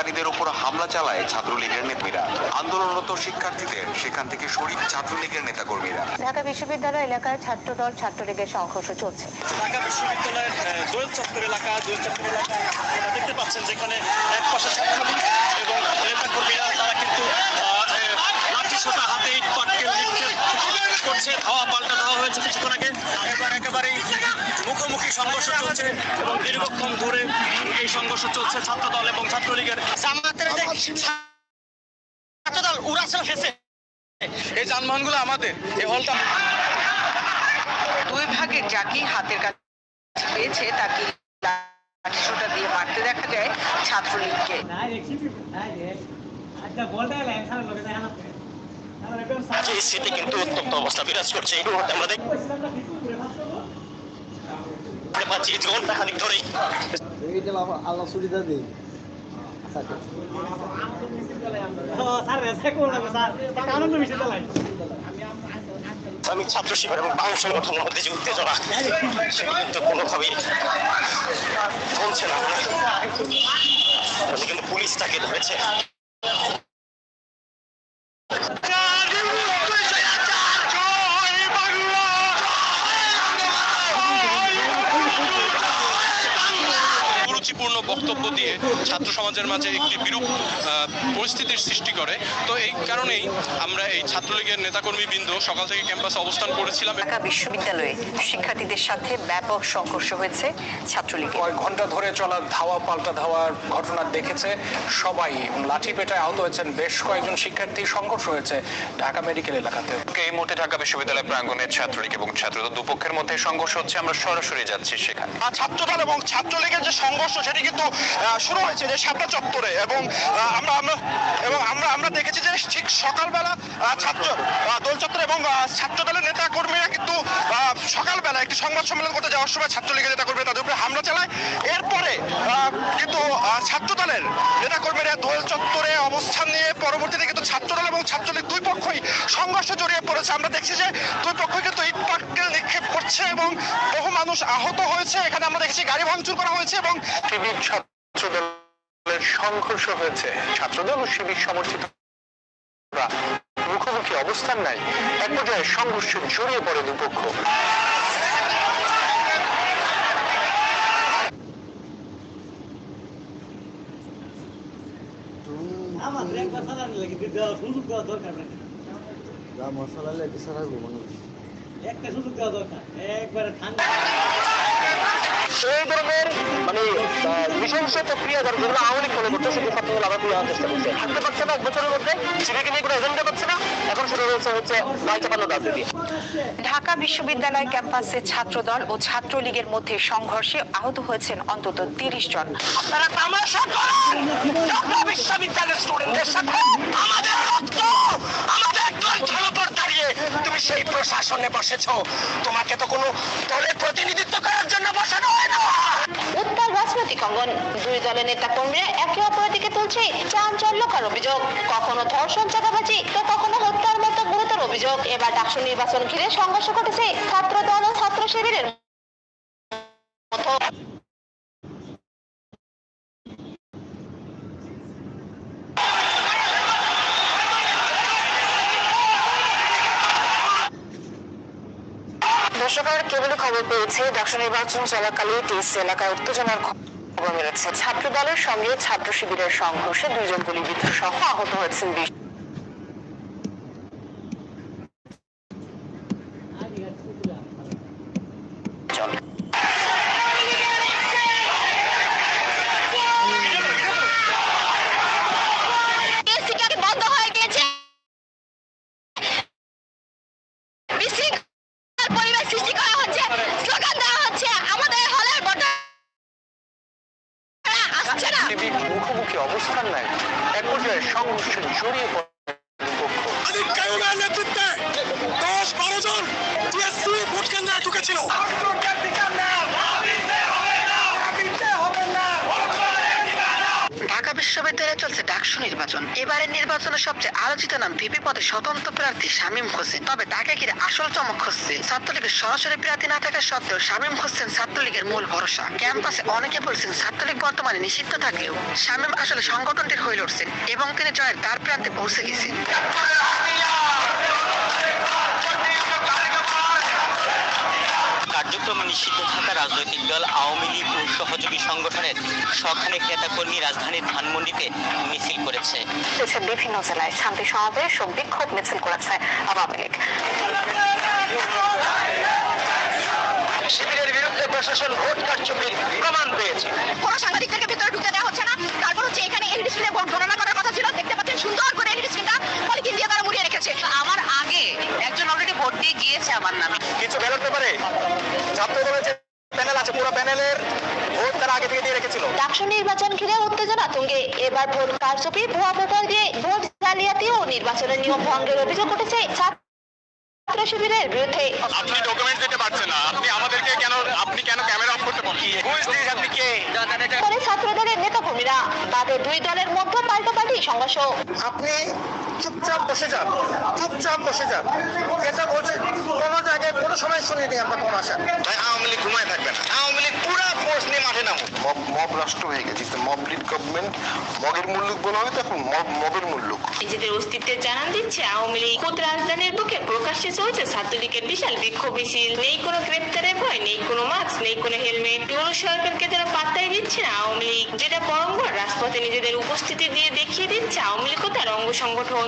আন্দোলনকারীদের উপর হামলা চালায় ছাত্রলীগের নেতারা আন্দোলনরত শিক্ষার্থীদের সেখান থেকে সরিয়ে ছাত্রলীগের নেতাকর্মীরা। ঢাকা বিশ্ববিদ্যালয় এলাকায় ছাত্রদল ছাত্রলীগের সংঘর্ষ চলছে। ঢাকা বিশ্ববিদ্যালয়ের আহ, দোয়েল চত্বর এলাকা দোয়েল চত্বর এলাকা দেখতে পাচ্ছেন যেখানে এক পাশে ছাত্রলীগ এবং নেতাকর্মীরা তারা কিন্তু লাঠি সোটা হাতে ইট পাটকেল নিক্ষেপ করছে ধাওয়া পাল্টা ধাওয়া হয়েছে কিছুক্ষণ আগে এবার একেবারেই মুখোমুখি সংঘর্ষ চলছে এবং দীর্ঘক্ষণ ধরে এই সংঘর্ষ চলছে ছাত্রদল এবং ছাত্রলীগের জামাতের যে ছাত্রদল উড়াছিল হেসে এই যানবাহনগুলো আমাদের এই হলটা দুই ভাগের যাকে হাতের কাছে পেয়েছে তাকে লাঠিসোঁটা দিয়ে মারতে দেখা যায় ছাত্রলীগকে এই স্মৃতি কিন্তু উত্তপ্ত অবস্থা, বিরাজ করছে এই মুহূর্তে আমরা দেখতে পাচ্ছি খানিক ধরেই। আল্লাহ সুবিধা দিই আমি ছাত্র শিবির এবং বাংলা সংগঠনের মধ্যে যে উত্তেজনা, সেটা কিন্তু কোনোভাবেই কমছে না। কিন্তু পুলিশ তাকে ধরেছে। রুচিপূর্ণ বক্তব্য দিয়ে ছাত্র সমাজের মাঝে একটি বিরূপ আহ, পরিস্থিতির সৃষ্টি করে। তো এই কারণেই আমরা এই ছাত্রলীগের নেতাকর্মী বৃন্দ সকাল থেকে ক্যাম্পাসে অবস্থান করেছিলাম ঢাকা বিশ্ববিদ্যালয়ে শিক্ষার্থীদের সাথে ব্যাপক সংঘর্ষ হয়েছে ছাত্রলীগ কয়েক ঘণ্টা ধরে চলা ধাওয়া পাল্টা ধাওয়ার ঘটনা দেখেছে সবাই। লাঠি পেটায় আহত হয়েছেন বেশ কয়েকজন শিক্ষার্থী। সংঘর্ষ হয়েছে ঢাকা মেডিকেল এলাকাতে। এই মুহূর্তে ঢাকা বিশ্ববিদ্যালয় প্রাঙ্গণে ছাত্রলীগ এবং ছাত্রদের দুপক্ষের মধ্যে সংঘর্ষ হচ্ছে। আমরা সরাসরি যাচ্ছি সেখানে। আর ছাত্রদল এবং ছাত্রলীগের যে সংঘর্ষ সেটি কিন্তু শুরু হয়েছে যে সাতটা চত্বরে এবং আমরা আমরা এবং আমরা আমরা দেখেছি যে ঠিক সকালবেলা ছাত্র দোল চত্বর এবং আহ, ছাত্রদলের নেতা কর্মীরা কিন্তু সকালবেলা একটি সংবাদ সম্মেলন করতে যাওয়ার সময় ছাত্রলীগের নেতা কর্মীরা তাদের উপরে হামলা চালায়। এরপরে কিন্তু আহ, ছাত্রদলের নেতা কর্মীরা দোল চত্বরে অবস্থান নিয়ে পরবর্তীতে কিন্তু ছাত্রদল এবং ছাত্রলীগ দুই পক্ষই সংঘর্ষে জড়িয়ে পড়েছে। আমরা দেখছি যে দুই পক্ষই কিন্তু ইট পাটকেল নিক্ষেপ করছে এবং বহু মানুষ আহত হয়েছে। এখানে আমরা দেখেছি গাড়ি ভাঙচুর করা হয়েছে এবং শিবির ছাত্রদলের সংঘর্ষ হয়েছে। ছাত্রদল ও শিবির সমর্থিত মুখোমুখি অবস্থান নাই এক পর্যায়ে সংঘর্ষে জড়িয়ে পড়ে দুপক্ষ। মশলা লেগে সারা ঘুমানো। এই ধরনের মানে নৃশংস প্রক্রিয়া যেগুলো আওয়ামী লীগ মনে আবার ফিরে আনার চেষ্টা করছে। থাকতে পারছে না এক বছরের মধ্যে নিয়ে কোনো এজেন্ডা পাচ্ছে না এখন শুরু হয়েছে হচ্ছে নয় চাপান্ন রাজনীতি। ঢাকা বিশ্ববিদ্যালয় ক্যাম্পাসে ছাত্রদল ও ছাত্রলীগের মধ্যে সংঘর্ষে আহত হয়েছেন অন্তত তিরিশ জন। আপনারা তামাশা করেন! ঢাকা বিশ্ববিদ্যালয়ের স্টুডেন্টদের সাথে আমাদের রক্ত! আমাদের সেই প্রশাসনে বসেছো। তোমাকে তো কোনো দলের প্রতিনিধিত্ব করার জন্য বসানো হয় না। উত্তাল রাজনৈতিক অঙ্গন। দুই দলের নেতা কর্মীরা একে অপরের দিকে তুলছে চাঞ্চল্যকর অভিযোগ। কখনো ধর্ষণ, চাঁদাবাজি তো কখনো হত্যার মতো গুরুতর অভিযোগ। এবার ডাকসু নির্বাচন ঘিরে সংঘর্ষ ঘটেছে ছাত্র দল ও ছাত্র শিবিরের দর্শকের কেবল খবর পেয়েছে ডাকসু নির্বাচন চলাকালে টিএসসি এলাকায় উত্তেজনার খবর মিলেছে। ছাত্র দলের সঙ্গে ছাত্র শিবিরের সংঘর্ষে দুজন গুলিবিদ্ধ সহ আহত হয়েছেন বিশ অবস্থান নেয়। এক পর্যায়ে সংঘর্ষে জড়িয়ে পড়ে নেতৃত্বে দশ বারো জন ভোট ঢুকেছিল। ডাকসু নির্বাচন। এবারের নির্বাচনে সবচেয়ে আলোচিত নাম ভিপি পদে স্বতন্ত্র প্রার্থী শামীম হোসেন। তবে তাকে ঘিরে আসল চমক হচ্ছে ছাত্রলীগের সরাসরি প্রার্থী না থাকা সত্ত্বেও শামীম হোসেন ছাত্রলীগের মূল ভরসা। ক্যাম্পাসে অনেকে বলছেন, ছাত্রলীগ বর্তমানে নিষিদ্ধ থাকলেও শামীম আসলে সংগঠনটির হয়ে লড়ছেন এবং তিনি জয়ের তার প্রান্তে পৌঁছে গেছেন। নিষিদ্ধ থাকা রাজনৈতিক দল আওয়ামী লীগ ও সহযোগী সংগঠনের শখানেক নেতাকর্মী রাজধানীর ধানমন্ডিতে মিছিল করেছে। দেশের বিভিন্ন জেলায় শান্তি সমাবেশ ও বিক্ষোভ মিছিল করেছে আওয়ামী লীগ। শিবিরের বিরুদ্ধে প্রশাসন ভোট কারচুপির প্রমাণ পেয়েছে। কোনো সাংবাদিকদেরকে ভিতরে ঢুকতে দেওয়া হচ্ছে না। তারপর হচ্ছে এখানে এলইডি স্ক্রিনে ভোট গণনা করার কথা ছিল দেখতে পাচ্ছেন সুন্দর করে এলইডি স্ক্রিনটা পলিথিন দিয়ে তারা মুড়িয়ে রেখেছে আমার আগে একজন অলরেডি ভোট দিয়ে গিয়েছে আমার নামে কিছু ব্যালট পেপারে ছাত্র দলের যে প্যানেল আছে পুরো প্যানেলের ভোট তারা আগে থেকে দিয়ে রেখেছিল। ডাকসু নির্বাচন ঘিরে উত্তেজনা তুঙ্গে। এবার ভোট কারচুপি ভুয়া ভোটার দিয়ে ভোট জালিয়াতি ও নির্বাচনের নিয়ম ভঙ্গের অভিযোগ উঠেছে ছাত্র শিবিরের বিরুদ্ধে। আপনি ডকুমেন্ট দিতে পারছেন না। আপনি আমাদেরকে কেন আপনি কেন ক্যামেরা অফ করতে বুঝ আপনি কে? পরে ছাত্র দলের নেতাকর্মীরা বাদে দুই দলের মধ্যে পাল্টাপাল্টি সংঘর্ষ। আপনি চুপচাপ বসে যান চুপচাপ বসে যান। এটা বলছে কোনো জায়গায় কোনো সময় শুনিনি আমরা কোন আশা। ভাই আওয়ামী লীগ ঘুমায় থাকবে না। আওয়ামী লীগ পুরো ফোর্স নিয়ে মাঠে নামো মব মব রাষ্ট্র হয়ে গেছে। মব লিড গভর্নমেন্ট মগের মূল্য বলা হয় তখন মব মবের মূল্য নিজেদের অস্তিত্বের জানান দিচ্ছে আওয়ামী লীগ। খোদ রাজধানীর বুকে প্রকাশ্যে চলছে ছাত্রলীগের বিশাল বিক্ষোভ মিছিল। নেই কোনো গ্রেপ্তারের ভয় নেই কোনো মাস্ক নেই কোনো হেলমেট। কোনো সরকারকে যেন পাত্তাই দিচ্ছে না আওয়ামী লীগ। যেটা পরম্পর রাজপথে নিজেদের উপস্থিতি দিয়ে দেখিয়ে দিচ্ছে আওয়ামী লীগ ও তার অঙ্গ সংগঠন।